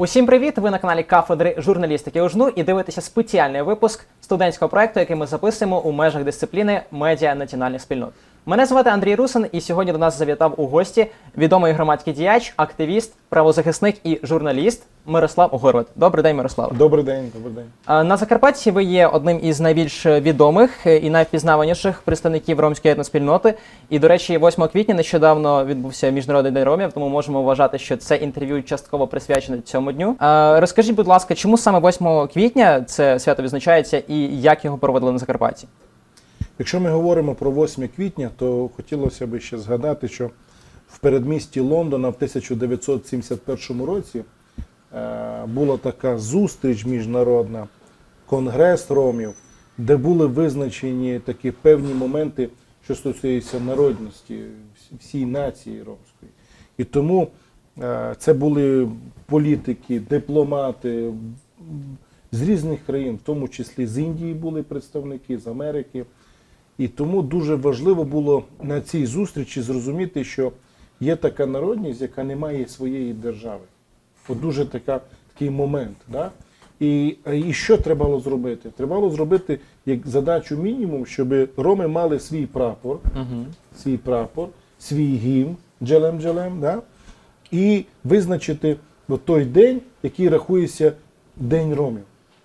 Усім привіт! Ви на каналі кафедри журналістики УЖНУ і дивитеся спеціальний випуск студентського проекту, який ми записуємо у межах дисципліни медіа національних спільнот. Мене звати Андрій Русин, і сьогодні до нас завітав у гості відомий громадський діяч, активіст, правозахисник і журналіст Мирослав Горват. Добрий день, Мирослав. Добрий день, добрий день. На Закарпатті ви є одним із найбільш відомих е, і найвпізнаваніших представників ромської етноспільноти. І, до речі, 8 квітня нещодавно відбувся міжнародний день ромів, тому можемо вважати, що це інтерв'ю частково присвячене цьому дню. Розкажіть, будь ласка, чому саме 8 квітня це свято відзначається і як його проводили на Закарпатті? Якщо ми говоримо про 8 квітня, то хотілося б ще згадати, що в передмісті Лондона в 1971 році е, була така зустріч міжнародна, конгрес ромів, де були визначені такі певні моменти, що стосуються народності всій нації ромської. І тому е, це були політики, дипломати з різних країн, в тому числі з Індії були представники, з Америки. І тому дуже важливо було на цій зустрічі зрозуміти, що є така народність, яка не має своєї держави. От дуже така, такий момент. Да? І, і що треба було зробити? Треба було зробити як задачу мінімум, щоб роми мали свій прапор, Угу. свій прапор, свій гімн джелем-джелем, да? і визначити той день, який рахується День Ромів.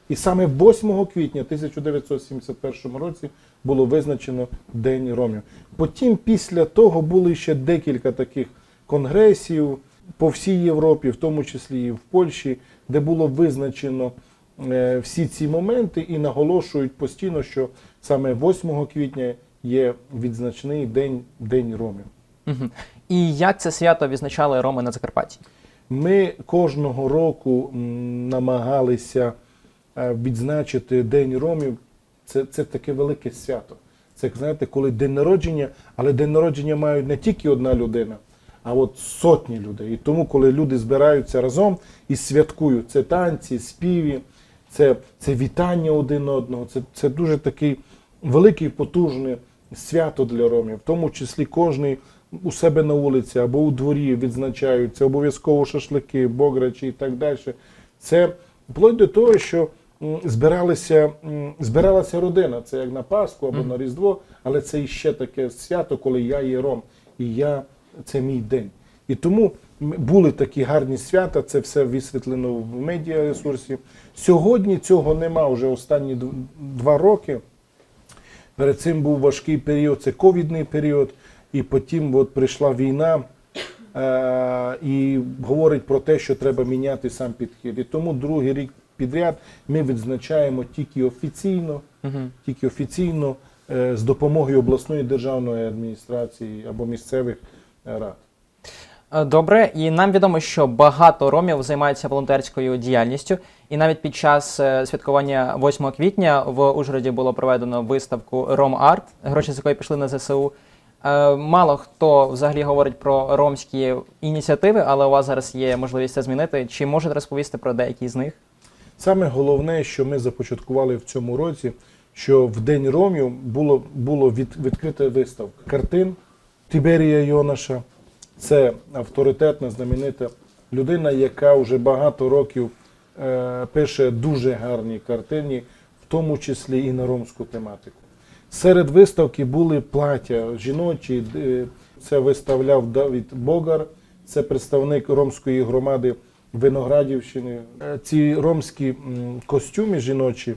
І саме 8 квітня 1971 році було визначено День Ромів. Потім, після того, були ще декілька таких конгресів по всій Європі, в тому числі і в Польщі, де було визначено е, всі ці моменти і наголошують постійно, що саме 8 квітня є відзначний день, день Ромів. Угу. І як це свято відзначали роми на Закарпатті? Ми кожного року намагалися е, відзначити День Ромів. Це, це таке велике свято. Це знаєте, коли день народження, але день народження мають не тільки одна людина, а от сотні людей. І тому, коли люди збираються разом і святкують, це танці, співі, це, це вітання один одного. Це, це дуже такий великий потужне свято для ромів, в тому числі кожний у себе на вулиці або у дворі відзначаються обов'язково шашлики, бограчі і так далі. Це вплоть до того, що збиралися, збиралася родина, це як на Пасху або на Різдво, але це іще таке свято, коли я є ром, і я це мій день. І тому були такі гарні свята, це все висвітлено в медіаресурсі. Сьогодні цього нема вже останні два роки. Перед цим був важкий період, це ковідний період, і потім от прийшла війна е- і говорить про те, що треба міняти сам підхід. І тому другий рік підряд ми відзначаємо тільки офіційно, Угу. тільки офіційно е- з допомогою обласної державної адміністрації або місцевих е, рад. Е, Добре, і нам відомо, що багато ромів займаються волонтерською діяльністю, і навіть під час е, святкування 8 квітня в Ужгороді було проведено виставку Ром Арт, гроші з якої пішли на ЗСУ. Мало хто взагалі говорить про ромські ініціативи, але у вас зараз є можливість це змінити. Чи можете розповісти про деякі з них? Саме головне, що ми започаткували в цьому році, що в День Ромів було, було від, відкрита виставка картин Тіберія Йонаша. Це авторитетна, знаменита людина, яка вже багато років е, пише дуже гарні картини, в тому числі і на ромську тематику. Серед виставки були плаття жіночі. Це виставляв Давід Богар, це представник ромської громади Виноградівщини. Е, Ці ромські костюми жіночі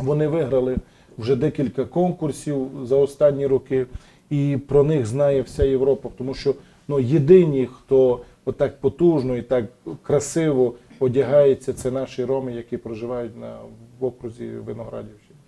вони виграли вже декілька конкурсів за останні роки, і про них знає вся Європа, тому що ну, єдині, хто отак потужно і так красиво одягається, це наші роми, які проживають на в окрузі Виноградівщини.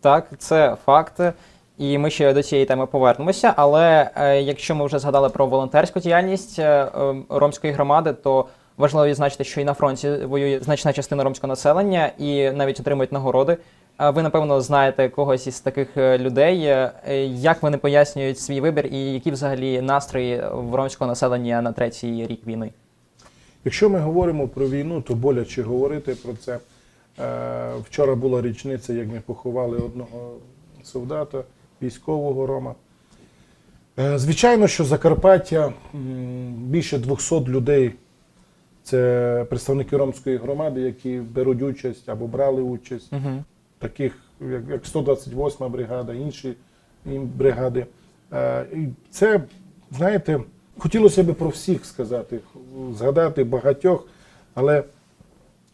Так, це факти. І ми ще до цієї теми повернемося. Але е, якщо ми вже згадали про волонтерську діяльність е, е, ромської громади, то важливо відзначити, що і на фронті воює значна частина ромського населення і навіть отримують нагороди. Ви, напевно, знаєте когось із таких е, людей. Е, Як вони пояснюють свій вибір і які взагалі настрої в ромського населення на третій рік війни? Якщо ми говоримо про війну, то боляче говорити про це. Е, Вчора була річниця, як ми поховали одного солдата, військового Рома. Звичайно, що Закарпаття більше 200 людей Це представники ромської громади, які беруть участь або брали участь, Угу. таких як, як 128 бригада, інші бригади. Е, і це, знаєте, хотілося б про всіх сказати, згадати багатьох, але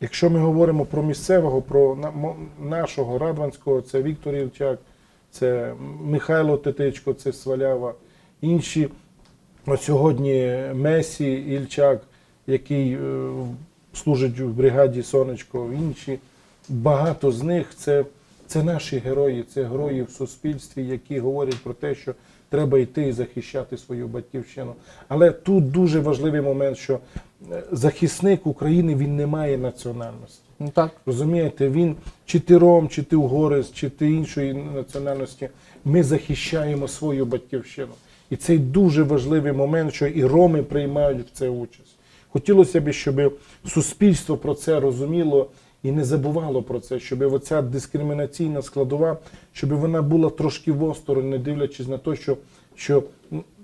якщо ми говоримо про місцевого, про нашого Радванського, це Віктор Євчак, це Михайло Тетичко, це Свалява, інші. От сьогодні Месі Ільчак, який е, служить в бригаді Сонечко, інші. Багато з них це, це наші герої, це герої в суспільстві, які говорять про те, що треба йти і захищати свою батьківщину. Але тут дуже важливий момент, що е, захисник України він не має національності. Ну так. Розумієте, він чи ти ром, чи ти угорець, чи ти іншої національності. Ми захищаємо свою батьківщину. І це дуже важливий момент, що і роми приймають в це участь. Хотілося б, щоб суспільство про це розуміло і не забувало про це, щоб оця дискримінаційна складова, щоб вона була трошки восторонь, не дивлячись на те, що, що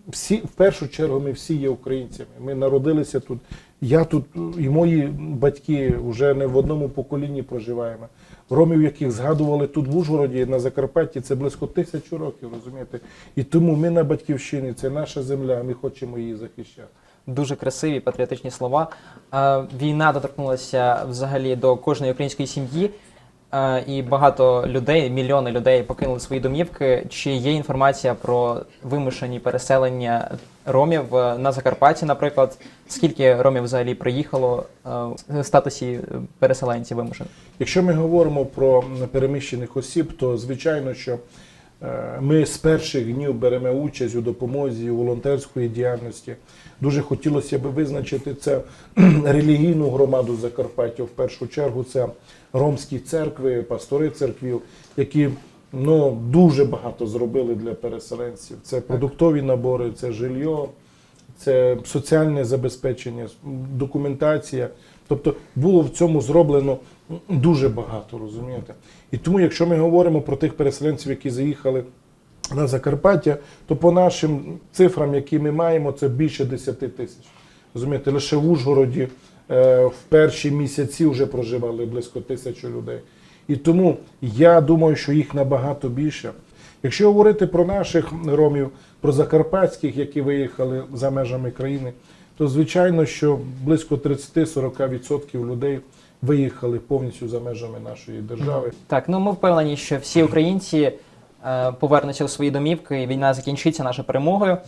всі, в першу чергу ми всі є українцями. Ми народилися тут. Я тут і мої батьки вже не в одному поколінні проживаємо. Ромів, яких згадували тут в Ужгороді, на Закарпатті, це близько тисячу років, розумієте? І тому ми на батьківщині, це наша земля, ми хочемо її захищати. Дуже красиві патріотичні слова. Е, Війна доторкнулася взагалі до кожної української сім'ї, е, і багато людей, мільйони людей покинули свої домівки. Чи є інформація про вимушені переселення ромів е, на Закарпатті, наприклад? Скільки ромів взагалі приїхало в статусі переселенців вимушених? Якщо ми говоримо про переміщених осіб, то звичайно, що ми з перших днів беремо участь у допомозі у волонтерської діяльності. Дуже хотілося б визначити це релігійну громаду Закарпаття. В першу чергу це ромські церкви, пастори церквів, які ну, дуже багато зробили для переселенців. Це продуктові набори, це жилье, це соціальне забезпечення, документація. Тобто було в цьому зроблено дуже багато, розумієте? І тому, якщо ми говоримо про тих переселенців, які заїхали на Закарпаття, то по нашим цифрам, які ми маємо, це більше 10 тисяч. Розумієте, лише в Ужгороді е, в перші місяці вже проживали близько тисячі людей. І тому я думаю, що їх набагато більше. Якщо говорити про наших ромів, про закарпатських, які виїхали за межами країни, то звичайно, що близько 30-40% людей виїхали повністю за межами нашої держави. Так, ну ми впевнені, що всі українці е, повернуться у свої домівки, і війна закінчиться нашою перемогою.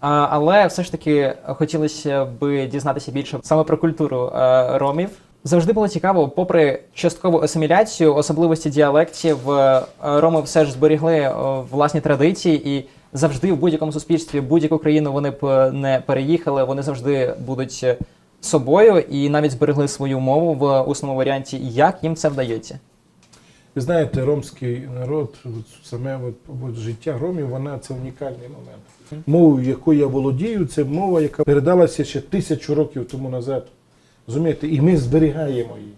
А, але все ж таки хотілося б дізнатися більше саме про культуру е, ромів. Завжди було цікаво, попри часткову асиміляцію, особливості діалектів, е, роми все ж зберігли е, власні традиції і завжди в будь-якому суспільстві, будь-яку країну вони б е, не переїхали, вони завжди будуть е, собою і навіть зберегли свою мову в усному варіанті. Як їм це вдається? Ви знаєте, ромський народ, саме от, от життя ромів, вона це унікальний момент. Мовою, якою я володію, це мова, яка передалася ще тисячу років тому назад. Розумієте, і ми зберігаємо її.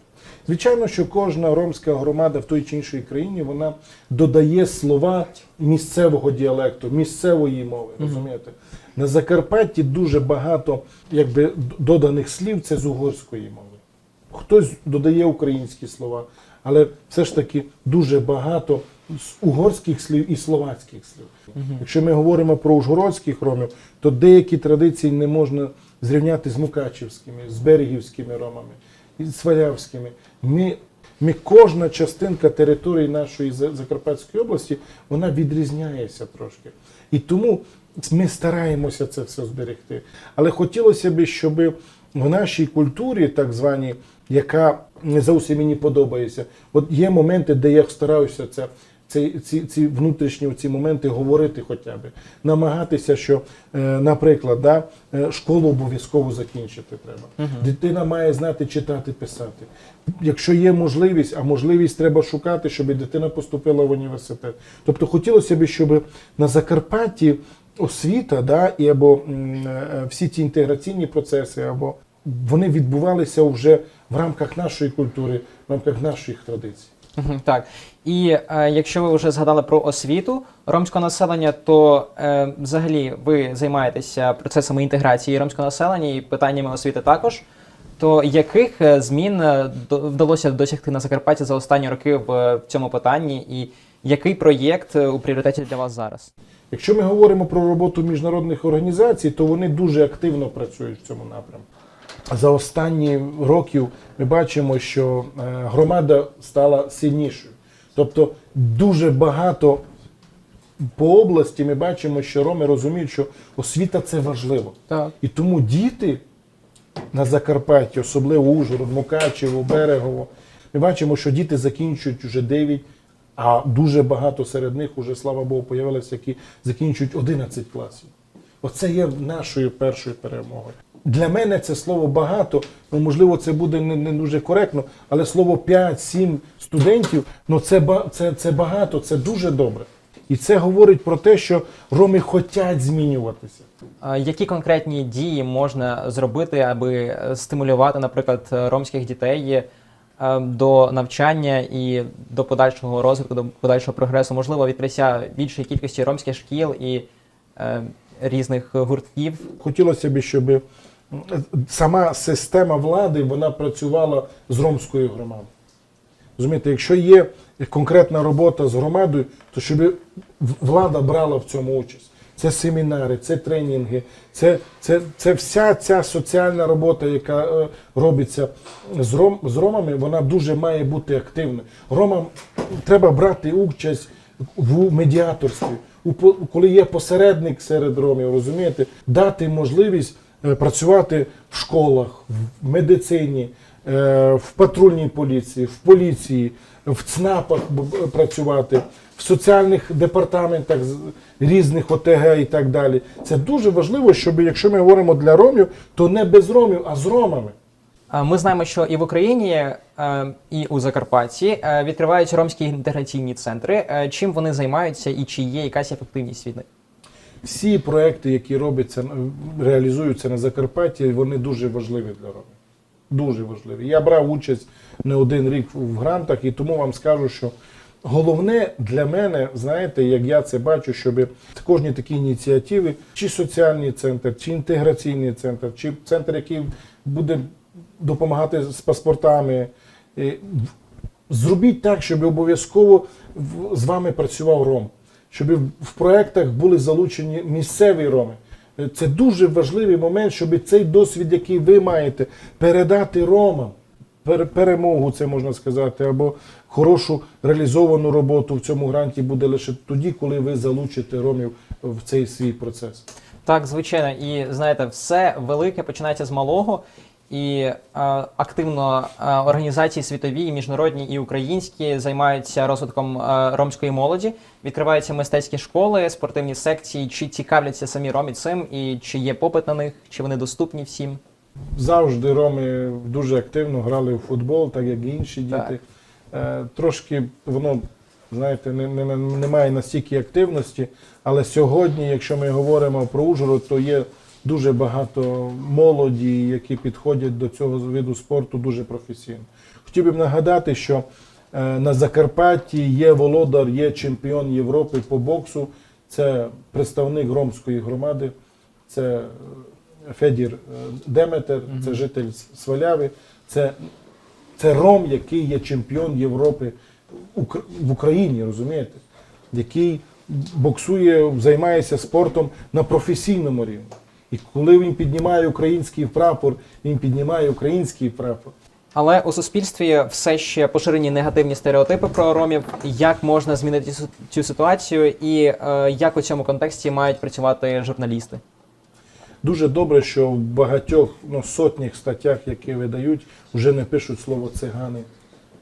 Звичайно, що кожна ромська громада в той чи іншій країні вона додає слова місцевого діалекту, місцевої мови. Розумієте? На Закарпатті дуже багато якби, доданих слів це з угорської мови. Хтось додає українські слова, але все ж таки дуже багато з угорських слів і словацьких слів. Якщо ми говоримо про ужгородських ромів, то деякі традиції не можна зрівняти з мукачівськими, з берегівськими ромами, свалявськими. Ми, ми кожна частинка території нашої Закарпатської області вона відрізняється трошки. І тому ми стараємося це все зберегти. Але хотілося б, щоб в нашій культурі, так званій, яка не зовсім мені подобається, от є моменти, де я стараюся це. Ці, ці, ці внутрішні ці моменти говорити хоча б, намагатися, що, е, наприклад, да, е, школу обов'язково закінчити треба. Дитина має знати читати, писати. Якщо є можливість, а можливість треба шукати, щоб дитина поступила в університет. Тобто хотілося б, щоб на Закарпатті освіта, да, і або е, всі ці інтеграційні процеси, або вони відбувалися вже в рамках нашої культури, в рамках наших традицій. Так. І е, якщо ви вже згадали про освіту ромського населення, то е, взагалі ви займаєтеся процесами інтеграції ромського населення і питаннями освіти також. То яких е, змін е, вдалося досягти на Закарпатті за останні роки в е, цьому питанні, і який проєкт у пріоритеті для вас зараз? Якщо ми говоримо про роботу міжнародних організацій, то вони дуже активно працюють в цьому напрямку. За останні років ми бачимо, що е, громада стала сильнішою. Тобто дуже багато по області ми бачимо, що роми розуміють, що освіта це важливо. Так. І тому діти на Закарпатті, особливо Ужгород, Мукачево, Берегово, ми бачимо, що діти закінчують вже 9, а дуже багато серед них уже, слава Богу, появилися, які закінчують 11 класів. Оце є нашою першою перемогою. Для мене це слово багато, ну можливо, це буде не, не дуже коректно, але слово 5-7 студентів, ну це, це, це багато, це дуже добре. І це говорить про те, що роми хочуть змінюватися. Які конкретні дії можна зробити, аби стимулювати, наприклад, ромських дітей е, до навчання і до подальшого розвитку, до подальшого прогресу? Можливо, відкриття більшої кількості ромських шкіл і е, різних гуртків? Хотілося б, щоб сама система влади вона працювала з ромською громадою. Розумієте, якщо є конкретна робота з громадою, то щоб влада брала в цьому участь. Це семінари, це тренінги, це, це, це вся ця соціальна робота, яка е, робиться з, ром, з ромами, вона дуже має бути активною. Ромам треба брати участь в медіаторстві, коли є посередник серед ромів, розумієте, дати можливість е, працювати в школах, в медицині, е, в патрульній поліції, в поліції, в ЦНАПах працювати, в соціальних департаментах різних ОТГ і так далі. Це дуже важливо, щоб якщо ми говоримо для ромів, то не без ромів, а з ромами. Ми знаємо, що і в Україні, е, і у Закарпатті е, відкриваються ромські інтеграційні центри. Е, Чим вони займаються і чи є якась ефективність від них? Всі проекти, які робляться, реалізуються на Закарпатті, вони дуже важливі для ромів. Дуже важливі. Я брав участь не один рік в грантах, і тому вам скажу, що головне для мене, знаєте, як я це бачу, щоб кожні такі ініціативи, чи соціальний центр, чи інтеграційний центр, чи центр, який буде допомагати з паспортами. Зробіть так, щоб обов'язково з вами працював ром, щоб в- проєктах були залучені місцеві роми. Це дуже важливий момент, щоб цей досвід, який ви маєте, передати ромам. Перемогу, це можна сказати, або хорошу реалізовану роботу в цьому гранті буде лише тоді, коли ви залучите ромів в цей свій процес. Так, звичайно, і знаєте, все велике починається з малого. І е, активно е, організації світові, і міжнародні і українські займаються розвитком е, ромської молоді. Відкриваються мистецькі школи, спортивні секції. Чи цікавляться самі ромі цим, і чи є попит на них, чи вони доступні всім? Завжди роми дуже активно грали в футбол, так як і інші Так. діти. Е, трошки воно, знаєте, не, не, немає настільки активності, але сьогодні, якщо ми говоримо про Ужгород, то є дуже багато молоді, які підходять до цього виду спорту дуже професійно. Хотів би нагадати, що е, на Закарпатті є володар, є чемпіон Європи по боксу. Це представник ромської громади. Це е, Федір е, Деметер, це житель Сваляви, це, це Ром, який є чемпіон Європи в Україні, розумієте? Який боксує, займається спортом на професійному рівні. І коли він піднімає український прапор, він піднімає український прапор. Але у суспільстві все ще поширені негативні стереотипи про ромів. Як можна змінити цю- ситуацію, і е, як у цьому контексті мають працювати журналісти? Дуже добре, що в багатьох ну, сотнях статтях, які видають, вже не пишуть слово цигани.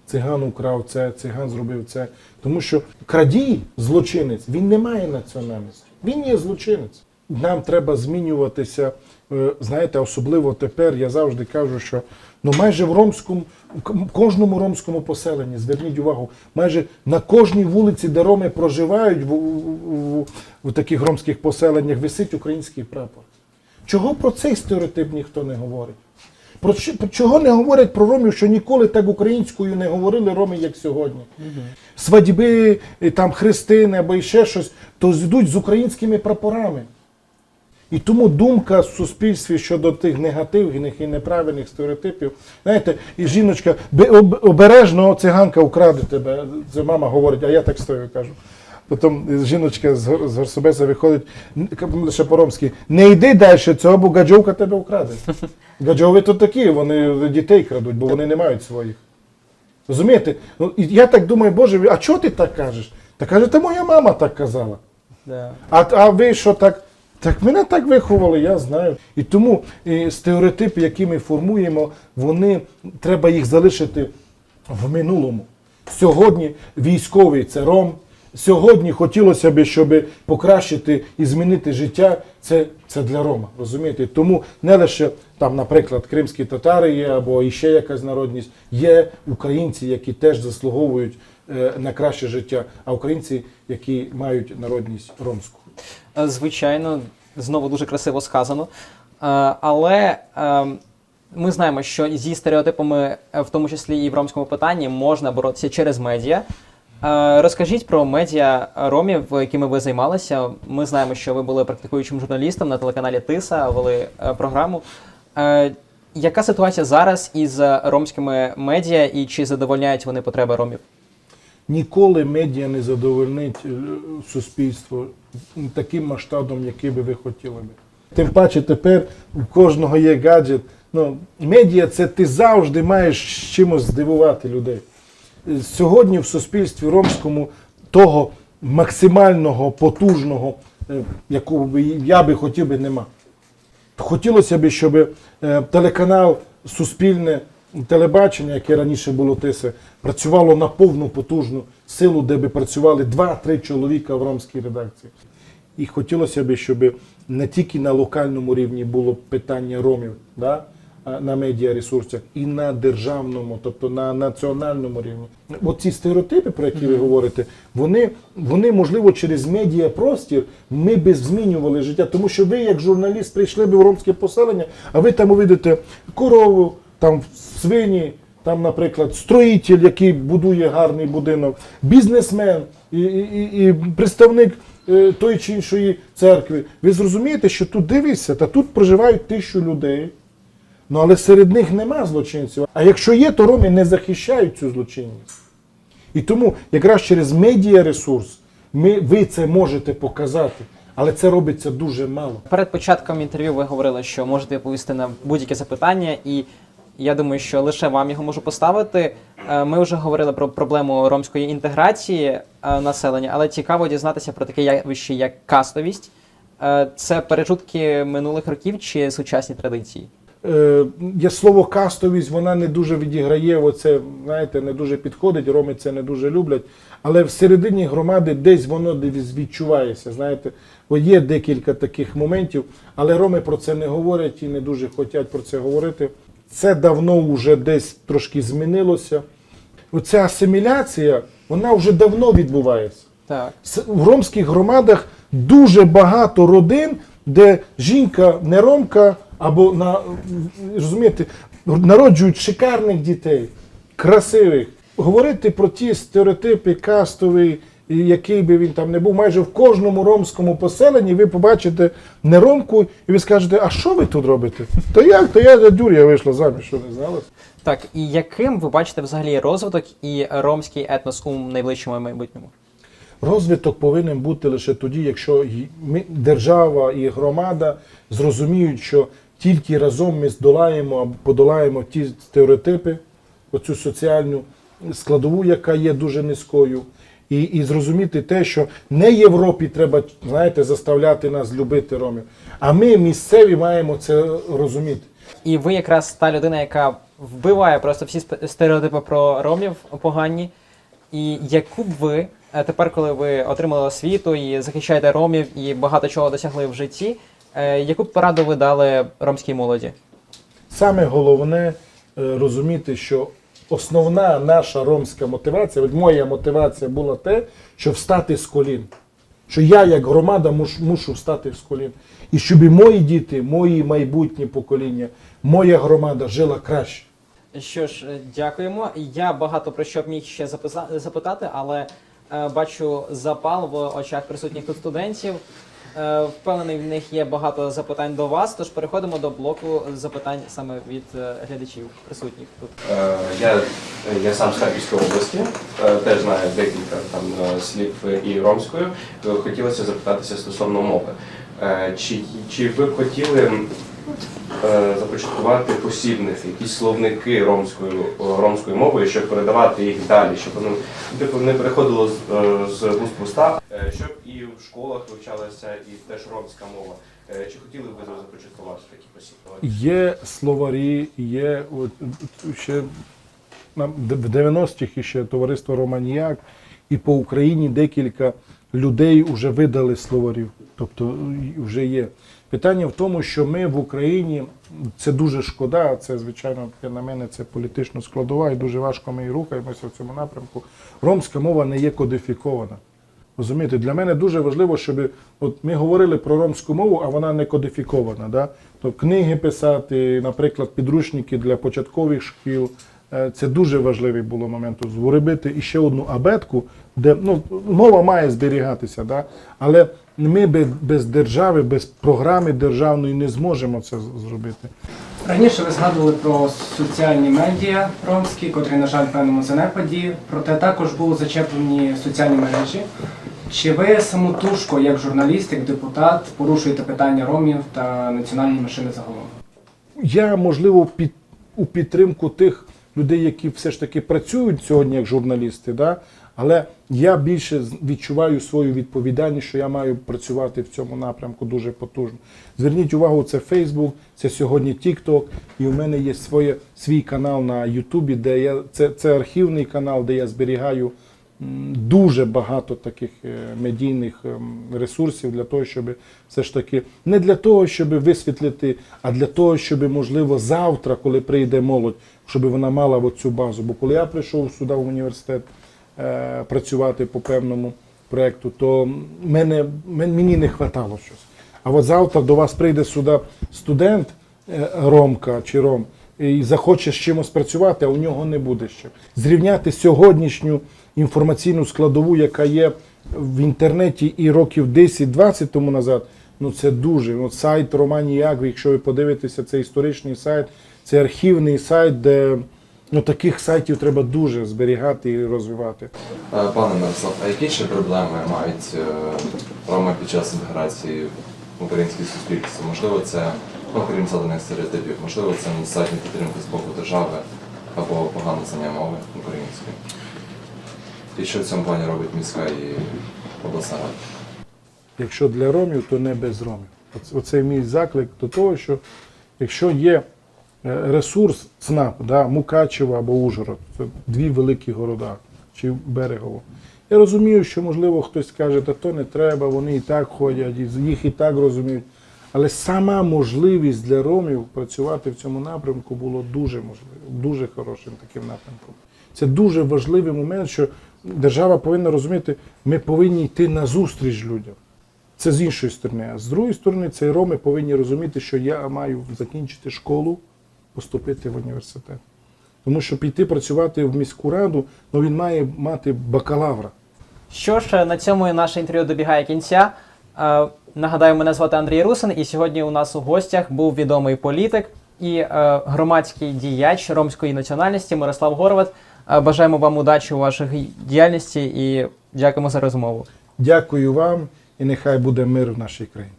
Циган украв це, циган зробив це. Тому що крадій, злочинець, він не має національності. Він є злочинець. Нам треба змінюватися. Е, Знаєте, особливо тепер я завжди кажу, що ну майже в ромському, к- кожному ромському поселенні, зверніть увагу, майже на кожній вулиці, де роми проживають в, в, в, в таких ромських поселеннях, висить український прапор. Чого про цей стереотип ніхто не говорить? Про чого не говорять про ромів, що ніколи так українською не говорили роми, як сьогодні? Свадьби, і там хрестини або ще щось, то йдуть з українськими прапорами. І тому думка в суспільстві щодо тих негативних і неправильних стереотипів. Знаєте, і жіночка «Би- об- обережно циганка украде тебе. Це мама говорить, а я так стою кажу. Потім жіночка з, гор- Горсобеса виходить, лише по-ромськи, не йди далі цього, бо гаджовка тебе украде. Гаджови то такі, вони дітей крадуть, бо вони не мають своїх. Розумієте? Ну, і я так думаю, Боже, а чого ти так кажеш? Та каже, та моя мама так казала. Да. А, а ви що так? Так мене так виховали, я знаю. І тому е, стереотипи, які ми формуємо, вони треба їх залишити в минулому. Сьогодні військовий це ром. Сьогодні хотілося б, щоб покращити і змінити життя, це, це для Рома. Розумієте? Тому не лише там, наприклад, кримські татари є або іще якась народність. Є українці, які теж заслуговують е, на краще життя, а українці, які мають народність ромську. Е, Звичайно, знову дуже красиво сказано. Е, Але е, ми знаємо, що зі стереотипами, е, в тому числі і в ромському питанні, можна боротися через медіа. Розкажіть про медіа ромів, якими ви займалися. Ми знаємо, що ви були практикуючим журналістом на телеканалі Тиса, вели програму. Яка ситуація зараз із ромськими медіа і чи задовольняють вони потреби ромів? Ніколи медіа не задовольнить суспільство таким масштабом, який би ви хотіли би. Тим паче тепер у кожного є гаджет. Ну, медіа це ти завжди маєш чимось здивувати людей. Сьогодні в суспільстві ромському того максимального, потужного, е, якого я би хотів би нема. Хотілося б, щоб е, телеканал Суспільне телебачення, яке раніше було ТИСи, працювало на повну потужну силу, де би працювали 2-3 чоловіка в ромській редакції. І хотілося б, щоб не тільки на локальному рівні було питання ромів да, на медіаресурсах, і на державному, тобто на національному рівні. Оці стереотипи, про які ви говорите, вони, вони можливо через медіапростір ми би змінювали життя. Тому що ви, як журналіст, прийшли би в ромське поселення, а ви там увидите корову, там свині, там, наприклад, строїтель, який будує гарний будинок, бізнесмен і, і, і, представник е, тої чи іншої церкви. Ви зрозумієте, що тут дивіться, та тут проживають тисячу людей. Ну але серед них нема злочинців. А якщо є, то роми не захищають цю злочинність. І тому якраз через медіаресурс ми, ви це можете показати, але це робиться дуже мало. Перед початком інтерв'ю ви говорили, що можете відповісти на будь-яке запитання, і я думаю, що лише вам його можу поставити. Е, Ми вже говорили про проблему ромської інтеграції е, населення, але цікаво дізнатися про таке явище, як кастовість. Е, Це перечутки минулих років чи сучасні традиції? Є слово кастовість, вона не дуже відіграє, оце, знаєте, не дуже підходить, роми це не дуже люблять. Але всередині громади десь воно відчувається. Знаєте, Бо є декілька таких моментів, але роми про це не говорять і не дуже хочуть про це говорити. Це давно вже десь трошки змінилося. Оця асиміляція, вона вже давно відбувається. Так. В ромських громадах дуже багато родин, де жінка не ромка, або на розумієте, народжують шикарних дітей, красивих. Говорити про ті стереотипи кастові, і який би він там не був, майже в кожному ромському поселенні ви побачите не ромку, і ви скажете, а що ви тут робите? То як? То я за дюря вийшла заміж, що не знала? Так, і яким ви бачите взагалі розвиток і ромський етнос у найближчому майбутньому? Розвиток повинен бути лише тоді, якщо ми, держава і громада зрозуміють, що тільки разом ми здолаємо або подолаємо ті стереотипи, оцю соціальну складову, яка є дуже низькою, і, і зрозуміти те, що не Європі треба, знаєте, заставляти нас любити ромів, а ми місцеві маємо це розуміти. І ви якраз та людина, яка вбиває просто всі стереотипи про ромів погані. І яку б ви е, тепер, коли ви отримали освіту і захищаєте ромів і багато чого досягли в житті, е, яку б пораду ви дали ромській молоді? Саме головне е, розуміти, що основна наша ромська мотивація, от моя мотивація була те, щоб встати з колін. Що я, як громада, муш, мушу встати з колін. І щоб і мої діти, мої майбутні покоління, моя громада жила краще. Що ж, е, дякуємо. Я багато про що б міг ще запитати, але е, бачу запал в очах присутніх тут студентів. Е, Впевнений, в них є багато запитань до вас, тож переходимо до блоку запитань саме від е, глядачів присутніх тут. Е, Я, я сам з Харківської області, теж знаю декілька там слів і ромською. Хотілося запитатися стосовно мови. Чи, чи ви б хотіли започаткувати посібники, якісь словники ромською, ромською мовою, щоб передавати їх далі, щоб воно типу, не переходило з, з вуст в уста, щоб школах вивчалася і теж ромська мова. Е, Чи хотіли б ви започаткувати такі посібники? Є словарі, є от, ще в 90-х ще товариство Романіяк, і по Україні декілька людей вже видали словарів. Тобто вже є. Питання в тому, що ми в Україні, це дуже шкода, це, звичайно, на мене, це політично складова, і дуже важко ми і рухаємося в цьому напрямку. Ромська мова не є кодифікована. Розумієте, для мене дуже важливо, щоб от ми говорили про ромську мову, а вона не кодифікована. Да? То книги писати, наприклад, підручники для початкових шкіл. Е, Це дуже важливий було момент. Зробити іще одну абетку, де ну, мова має зберігатися, да? але ми без держави, без програми державної не зможемо це зробити. Раніше ви згадували про соціальні медіа ромські, котрі, на жаль, в певному занепаді, проте також були зачеплені соціальні мережі. Чи ви самотужко, як журналіст, як депутат, порушуєте питання ромів та національної меншини загалом? Я, можливо, під, у підтримку тих людей, які все ж таки працюють сьогодні як журналісти, да? але я більше відчуваю свою відповідальність, що я маю працювати в цьому напрямку дуже потужно. Зверніть увагу, це Facebook, це сьогодні TikTok, і у мене є своє, свій канал на Ютубі, де я це, це архівний канал, де я зберігаю дуже багато таких е, медійних ем, ресурсів для того, щоб все ж таки не для того, щоб висвітлити, а для того, щоб можливо завтра, коли прийде молодь, щоб вона мала оцю базу. Бо коли я прийшов сюди в університет е, працювати по певному проєкту, то мене, мені не вистачало щось. А от завтра до вас прийде сюди студент е, Ромка чи Ром і захоче з чимось працювати, а у нього не буде ще. Зрівняти сьогоднішню інформаційну складову, яка є в інтернеті і років 10-20 тому назад, ну це дуже. От сайт Романі Ягви, якщо ви подивитеся, це історичний сайт, це архівний сайт, де ну, таких сайтів треба дуже зберігати і розвивати. Е, Пане Мирослав, а які ще проблеми мають е, роми під час інтеграції в українське суспільство? Можливо, це, ну, крім заданих стереотипів, можливо, це недостатня підтримка з боку держави або погане знання мови української. І що в цьому плані робить міська і обласна рада? Якщо для ромів, то не без ромів. Оце мій заклик до того, що якщо є е, ресурс ЦНАП, да, Мукачево або Ужгород, це дві великі города, чи Берегово. Я розумію, що можливо хтось скаже, та то не треба, вони і так ходять, їх і так розуміють. Але сама можливість для ромів працювати в цьому напрямку було дуже можливо, дуже хорошим таким напрямком. Це дуже важливий момент, що держава повинна розуміти, ми повинні йти на зустріч людям. Це з іншої сторони. А з другої сторони, це роми повинні розуміти, що я маю закінчити школу, поступити в університет. Тому що піти працювати в міську раду, ну він має мати бакалавра. Що ж, на цьому і наше інтерв'ю добігає кінця. Нагадаю, мене звати Андрій Русин, і сьогодні у нас у гостях був відомий політик і е, громадський діяч ромської національності Мирослав Горват. Бажаємо вам удачі у вашій діяльності і дякуємо за розмову. Дякую вам і нехай буде мир в нашій країні.